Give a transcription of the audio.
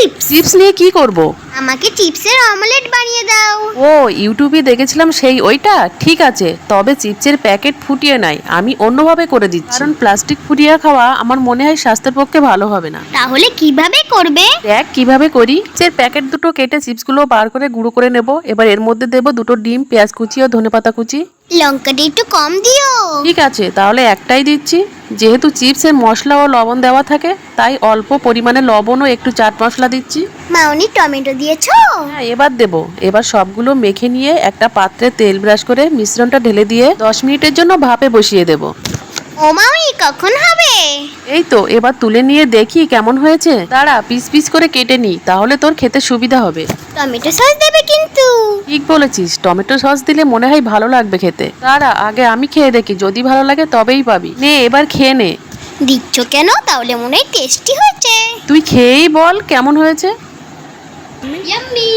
Chips? Chips নিয়ে কি করব? আমাকে চিপসের অমলেট বানিয়ে দাও। ও ইউটিউবে দেখেছিলাম সেই ওইটা? ঠিক আছে তবে চিপসের প্যাকেট ফুটিয়ে নাই আমি অন্যভাবে করে দিচ্ছি। কারণ প্লাস্টিক ফুটিয়ে খাওয়া আমার মনে হয় স্বাস্থ্যের পক্ষে ভালো হবে না। তাহলে কীভাবে করবে? দেখ কীভাবে করি? চিপসের প্যাকেট দুটো কেটে চিপসগুলো বার করে গুঁড়ো করে নেব। এবার এর মধ্যে দেব দুটো ডিম পেঁয়াজ কুচি ও ধনেপাতা কুচি। লঙ্কাটা একটু কম দিও। ঠিক আছে তাহলে একটাই দিচ্ছি। যেহেতু চিপসে মশলা ও লবণ দেওয়া থাকে তাই অল্প পরিমাণে লবণ ও একটু চাট মশলা দিচ্ছি। মাউনি টমেটো দিয়েছ? হ্যাঁ এবার দেব। এবার সবগুলো মেখে নিয়ে একটা পাত্রে তেল ব্রাশ করে মিশ্রণটা ঢেলে দিয়ে দশ মিনিটের জন্য ভাপে বসিয়ে দেব। ও মাউনি কখন হবে? এই তো এবার তুলে নিয়ে দেখি কেমন হয়েছে। দাঁড়া পিস পিস করে কেটে নিই তাহলে তোর খেতে সুবিধা হবে। টমেটো সস দেবে কিন্তু। ঠিক বলেছিস টমেটো সস দিলে মনে হয় ভালো লাগবে খেতে। দাঁড়া আগে আমি খেয়ে দেখি যদি ভালো লাগে তবেই পাবি। নে এবার খেয়ে নে। দিচ্ছ কেন? তাহলে মনে হয় টেস্টি হয়েছে। তুই খেয়েই বল কেমন হয়েছে। ইয়াম্মি